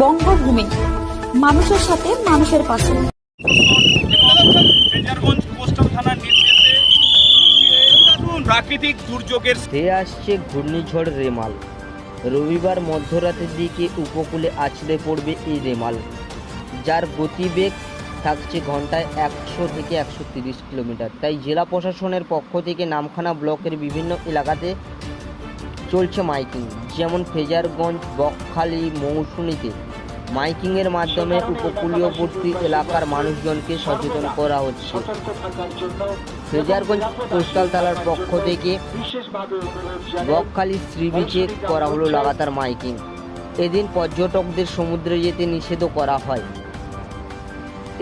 বঙ্গভূমি। মানুষের সাথে মানুষের পাশে। প্রাকৃতিক দুর্যোগের ধেয়ে আসছে ঘূর্ণিঝড় রেমাল। রবিবার মধ্যরাতের দিকে উপকূলে আছড়ে পড়বে এই রেমাল যার গতিবেগ থাকছে ঘন্টায় একশো থেকে একশো তিরিশ কিলোমিটার। তাই জেলা প্রশাসনের পক্ষ থেকে নামখানা ব্লকের বিভিন্ন এলাকাতে চলছে মাইকিং যেমন ফেজারগঞ্জ বকখালি মৌসুমীতে। মাইকিংয়ের মাধ্যমে উপকূলীয়বর্তী এলাকার মানুষজনকে সচেতন করা হচ্ছে। ফেজারগঞ্জ কোস্টাল থানার পক্ষ থেকে বকখালি সি বিচে করা হলো লাগাতার মাইকিং। এদিন পর্যটকদের সমুদ্রে যেতে নিষেধ করা হয়।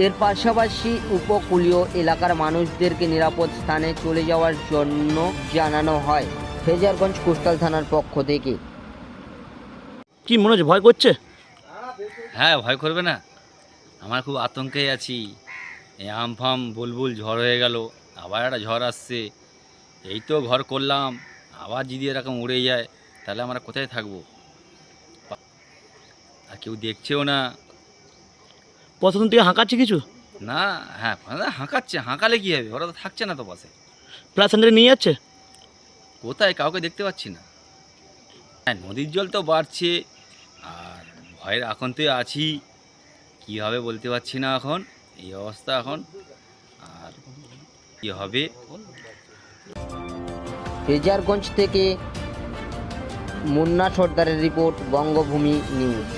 এর পাশাপাশি উপকূলীয় এলাকার মানুষদেরকে নিরাপদ স্থানে চলে যাওয়ার জন্য জানানো হয় ফেজারগঞ্জ কোস্টাল থানার পক্ষ থেকে। কি মনে হচ্ছে? ভয় করছে? হ্যাঁ ভয় করবে না। আমার খুব আতঙ্কে আছি। এই আমফাম বুলবুল ঝড় হয়ে গেল আবার একটা ঝড় আসছে। এই তো ঘর করলাম আবার যদি এরকম উড়ে যায় তাহলে আমরা কোথায় থাকব? আর কেউ দেখছেও না। প্রথম থেকে হাঁকাচ্ছে কিছু? না হ্যাঁ হাঁকাচ্ছে হাঁকালে কী হবে? ওরা তো থাকছে না তো পাশে। প্লাস সেন্টারে নিয়ে যাচ্ছে? কোথায়? কাউকে দেখতে পাচ্ছি না। হ্যাঁ নদীর জল তো বাড়ছে। আর এখন তো আছি। কি হবে বলতে পারছি না এখন। এই অবস্থা এখন। আর কি হবে? ফেজারগঞ্জ থেকে মুন্না সর্দারের রিপোর্ট, বঙ্গভূমি নিউজ।